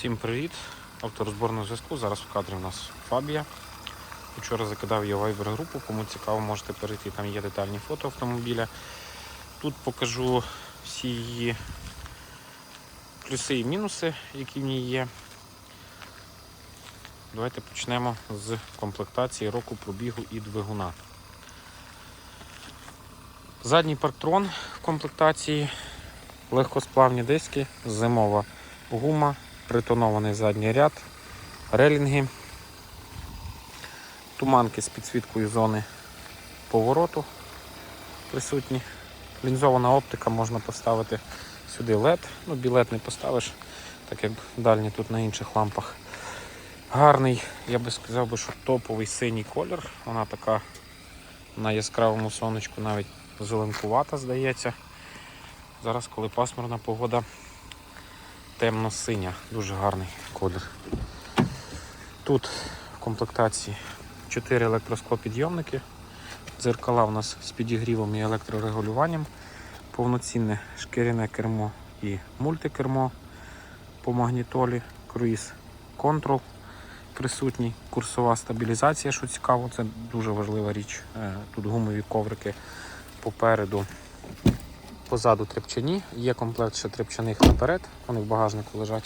Всім привіт! Авторозборного зв'язку. Зараз в кадрі у нас Фабія. Вчора закидав її в Viber групу. Кому цікаво, можете перейти. Там є детальні фото автомобіля. Тут покажу всі її плюси і мінуси, які в ній є. Давайте почнемо з комплектації року пробігу і двигуна. Задній парктрон в комплектації, легкосплавні диски, зимова гума, притонований задній ряд, релінги, туманки з підсвіткою зони повороту присутні. Лінзована оптика можна поставити сюди LED, ну білет не поставиш, так як дальні тут на інших лампах. Гарний, я би сказав, що топовий синій колір. Вона така на яскравому сонечку навіть зеленкувата, здається. Зараз, коли пасмурна погода, темно-синя, дуже гарний колір. Тут в комплектації 4 електросклопідйомники, дзеркала у нас з підігрівом і електрорегулюванням, повноцінне шкіряне кермо і мультикермо по магнітолі, круїз контрол присутній, курсова стабілізація, що цікаво, це дуже важлива річ. Е, Тут гумові коврики попереду, позаду трепчані. Є комплект ще трепчаних наперед, вони в багажнику лежать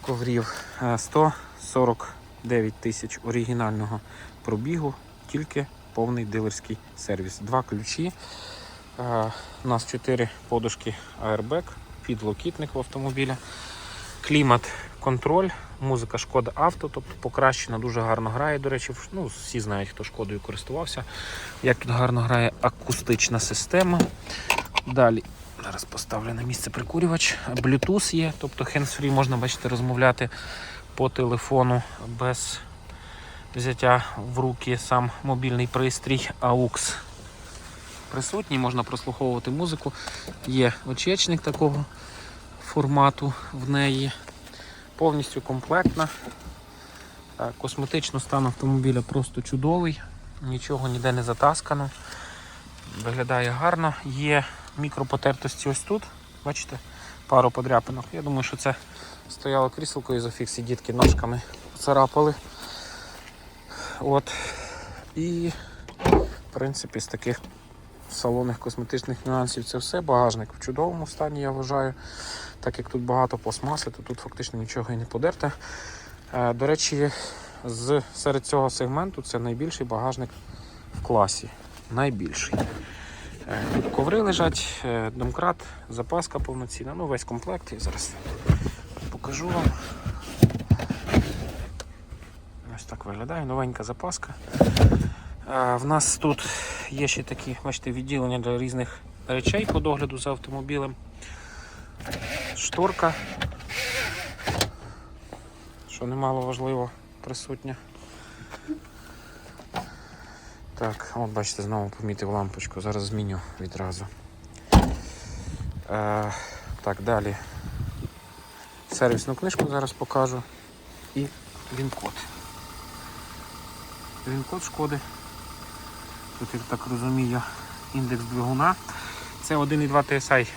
коврів. Е, 149 тисяч оригінального пробігу, тільки повний дилерський сервіс. Два ключі. Е, У нас 4 подушки Airbag, підлокітник в автомобіля, клімат, контроль, музика Шкода Авто, тобто покращена, дуже гарно грає. До речі, ну, всі знають, хто шкодою користувався. Як тут гарно грає акустична система. Далі зараз поставлю на місце прикурювач. Bluetooth є, тобто hands-free можна бачите, розмовляти по телефону без взяття в руки сам мобільний пристрій AUX. Присутній, можна прослуховувати музику. Є очечник такого формату в неї. Повністю комплектна. Е, Косметично стан автомобіля просто чудовий, нічого ніде не затаскано. Виглядає гарно. Є мікропотертості ось тут. Бачите, пару подряпинок. Я думаю, що це стояло кріселко і зафіксі дітки ножками царапали. От. І в принципі з таких салонних косметичних нюансів це все. Багажник в чудовому стані, я вважаю. Так як тут багато пластмаси, то тут фактично нічого і не подерте. Е, До речі, з, серед цього сегменту це найбільший багажник в класі. Найбільший. Коври лежать, е, домкрат, запаска повноцінна, ну весь комплект. Я зараз покажу вам. Ось так виглядає, новенька запаска. В нас тут є ще такі, бачите, відділення для різних речей по догляду за автомобілем. Шторка, що немало важливо, присутня. Так, от бачите, знову помітив лампочку, зараз зміню відразу. Е, так, далі. Сервісну книжку зараз покажу. І він-код. Він-код шкоди. Тут, як так розумію, індекс двигуна. Це 1,2 TSI.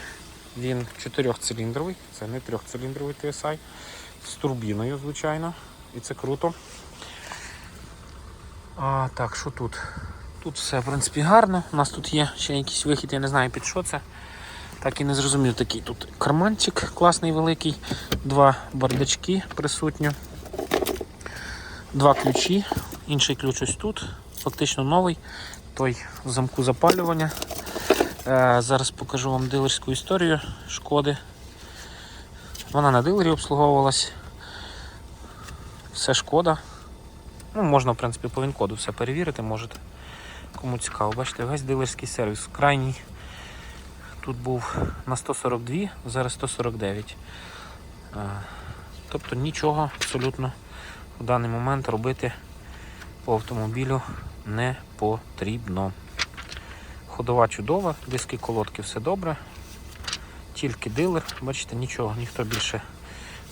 Він 4-циліндровий, це не 3-циліндровий TSI. З турбіною, звичайно. І це круто. А, так, що тут? Тут все, в принципі, гарно. У нас тут є ще якийсь вихід, я не знаю під що це. Так і не зрозумів такий тут карманчик класний великий, два бардачки присутні, два ключі, інший ключ ось тут, фактично новий, той в замку запалювання. Е, зараз покажу вам дилерську історію шкоди. Вона на дилері обслуговувалась. Все шкода. Ну, можна, в принципі, по він-коду все перевірити, можете. Кому цікаво, бачите, весь дилерський сервіс. Крайній тут був на 142, зараз 149. Е, Тобто нічого абсолютно в даний момент робити по автомобілю не потрібно. Ходова чудова, диски колодки все добре. Тільки дилер, бачите, нічого, ніхто більше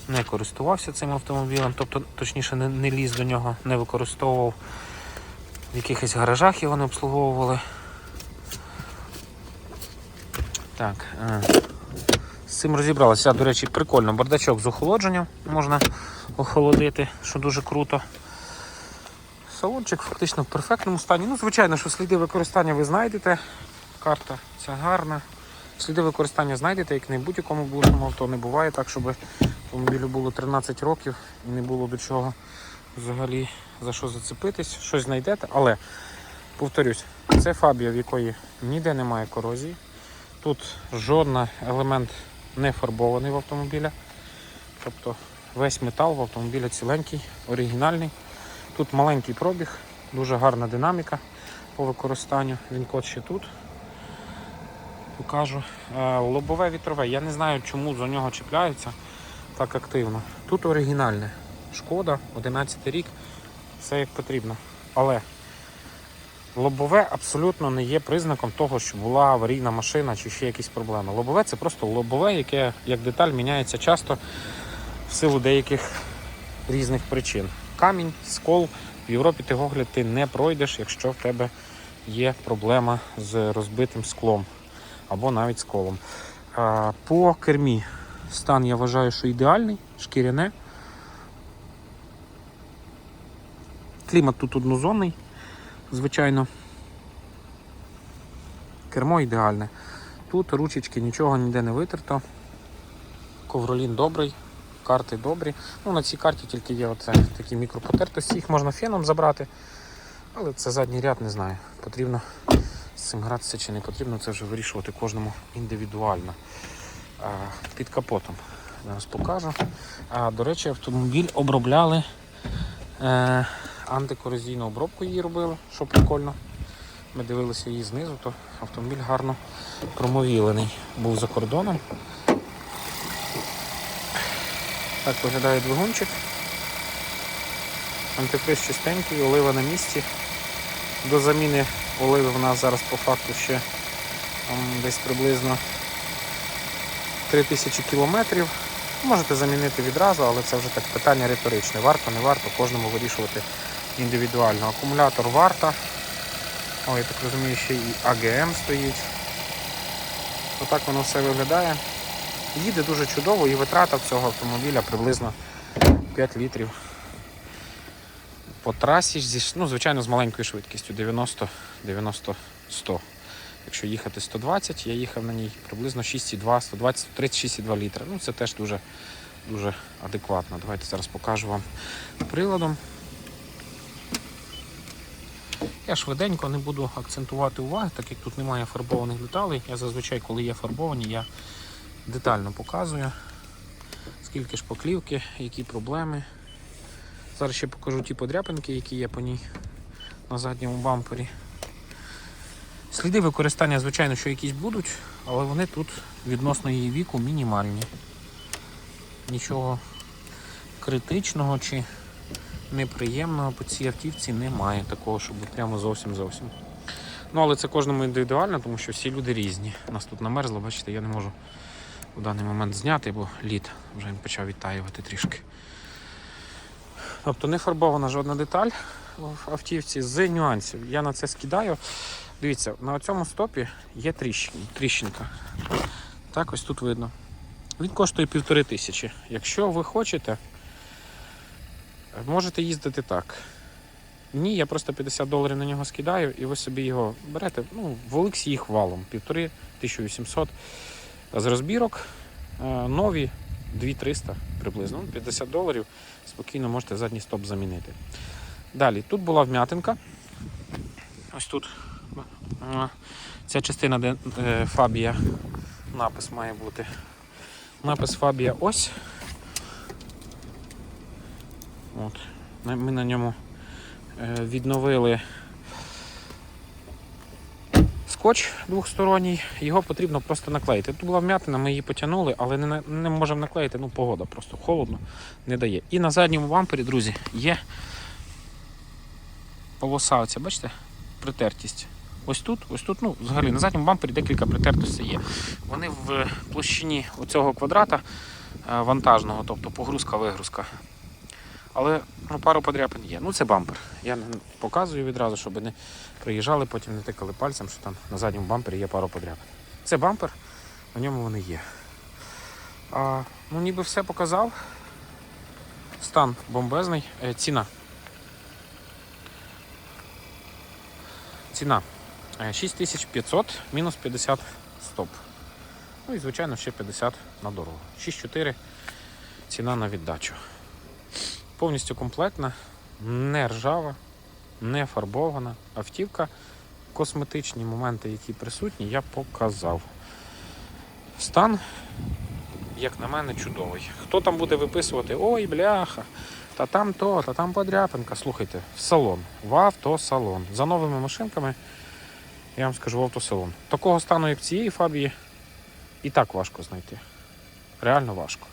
не користувався цим автомобілем, тобто, точніше, не, не ліз до нього, не використовував. В якихось гаражах його не обслуговували. Так, е, цим розібралися. До речі, прикольно, бардачок з охолодженням можна охолодити, що дуже круто. Салончик фактично в перфектному стані. Ну, звичайно, що сліди використання ви знайдете. Карта ця гарна. Сліди використання знайдете, як не в будь-якому бушному авто. Не буває так, щоб автомобілю було 13 років і не було до чого взагалі за що зацепитись, щось знайдете. Але, повторюсь, це фабія, в якої ніде немає корозії. Тут жоден елемент не фарбований в автомобіля. Тобто весь метал в автомобіля ціленький, оригінальний. Тут маленький пробіг, дуже гарна динаміка по використанню. Він код ще тут. Покажу. Е, Лобове вітрове. Я не знаю, чому за нього чіпляються так активно. Тут оригінальне. Шкода, 11 рік, все як потрібно. Але лобове абсолютно не є признаком того, що була аварійна машина чи ще якісь проблеми. Лобове це просто лобове, яке як деталь міняється часто в силу деяких різних причин. Камінь, скол. В Європі ти огляд ти не пройдеш, якщо в тебе є проблема з розбитим склом або навіть з колом. А, По кермі стан я вважаю, що ідеальний, шкіряне. Клімат тут однозонний, звичайно. Кермо ідеальне. Тут ручечки нічого ніде не витерто. Ковролін добрий, карти добрі. Ну, на цій карті тільки є оце, такі мікропотертості, їх можна феном забрати. Але це задній ряд, не знаю. Потрібно з цим гратися чи не потрібно, це вже вирішувати кожному індивідуально. Під капотом. Зараз покажу. А, до речі, автомобіль обробляли е, антикорозійну обробку її робили, що прикольно. Ми дивилися її знизу, то автомобіль гарно промовілений. Був за кордоном. Так виглядає двигунчик. Антифриз чистенький, олива на місці. До заміни оливи в нас зараз по факту ще там, десь приблизно 3000 кілометрів. Можете замінити відразу, але це вже так питання риторичне. Варто, не варто, кожному вирішувати індивідуально. Акумулятор варта. О, я так розумію, ще і АГМ стоїть. Отак воно все виглядає. Їде дуже чудово і витрата цього автомобіля приблизно 5 літрів по трасі, ну, звичайно, з маленькою швидкістю 90, 90, 100. Якщо їхати 120, я їхав на ній приблизно 6,2, 120, 36,2 літра. Ну, це теж дуже, дуже адекватно. Давайте зараз покажу вам приладом. Я швиденько не буду акцентувати уваги, так як тут немає фарбованих деталей. Я зазвичай, коли є фарбовані, я детально показую, скільки шпаклівки, які проблеми. Зараз ще покажу ті подряпинки, які є по ній на задньому бампері. Сліди використання, звичайно, що якісь будуть, але вони тут відносно її віку мінімальні. Нічого критичного чи неприємного по цій автівці немає такого, щоб прямо зовсім зовсім. Ну, але це кожному індивідуально, тому що всі люди різні. Нас тут намерзло, бачите, я не можу в даний момент зняти, бо лід вже почав відтаювати трішки. Тобто не фарбована жодна деталь в автівці з нюансів. Я на це скидаю. Дивіться, на цьому стопі є тріщинка. Так, ось тут видно. Він коштує півтори тисячі. Якщо ви хочете, можете їздити так. Ні, я просто 50 доларів на нього скидаю і ви собі його берете. Ну, в Олексі їх валом. Півтори, 1800 з розбірок. Е, Нові 2300 приблизно. Ну, 50 доларів. Спокійно можете задній стоп замінити. Далі, тут була вм'ятинка. Ось тут е, ця частина, де е, фабія, напис має бути. Напис фабія ось. От. Ми на ньому е, відновили скотч двохсторонній, його потрібно просто наклеїти. Тут була вм'ятина, ми її потягнули, але не, не можемо наклеїти, ну погода просто холодно, не дає. І на задньому бампері, друзі, є полоса, оця, бачите, притертість. Ось тут, ось тут, ну, взагалі на задньому бампері декілька притертостей є. Вони в площині оцього квадрата е, вантажного, тобто погрузка-вигрузка. Але ну, пару подряпин є. Ну це бампер. Я показую відразу, щоб не приїжджали, потім не тикали пальцем, що там на задньому бампері є пару подряпин. Це бампер, на ньому вони є. А, ну, ніби все показав. Стан бомбезний. Е, ціна. Ціна е, 6500 мінус 50 стоп. Ну і, звичайно, ще 50 на дорогу. 6400 ціна на віддачу. Повністю комплектна, не ржава, не фарбована. Автівка, косметичні моменти, які присутні, я показав. Стан, як на мене, чудовий. Хто там буде виписувати, ой, бляха, та там то, та там подряпинка. Слухайте, в салон, в автосалон. За новими машинками, я вам скажу, в автосалон. Такого стану, як цієї фабії, і так важко знайти. Реально важко.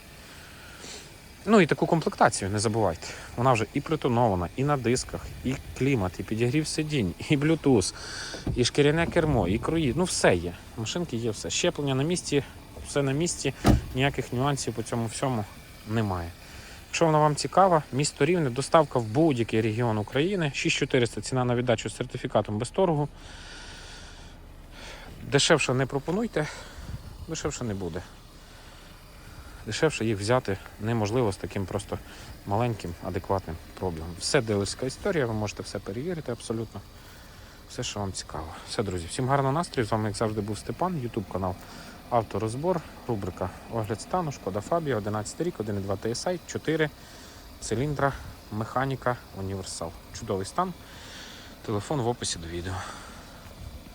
Ну і таку комплектацію не забувайте. Вона вже і притонована, і на дисках, і клімат, і підігрів сидінь, і блютуз, і шкіряне кермо, і круїз. Ну все є. Машинки є все. Щеплення на місці, все на місці, ніяких нюансів по цьому всьому немає. Якщо вона вам цікава, місто Рівне, доставка в будь-який регіон України. 6400 ціна на віддачу з сертифікатом без торгу. Дешевше не пропонуйте, дешевше не буде. Дешевше їх взяти неможливо з таким просто маленьким, адекватним пробігом. Все дилерська історія, ви можете все перевірити абсолютно. Все, що вам цікаво. Все, друзі, всім гарного настрою. З вами, як завжди, був Степан, Ютуб канал Авторозбор, рубрика Огляд стану, Шкода Фабія, 11 рік, 1.2 TSI, 4 циліндра, механіка, універсал. Чудовий стан. Телефон в описі до відео.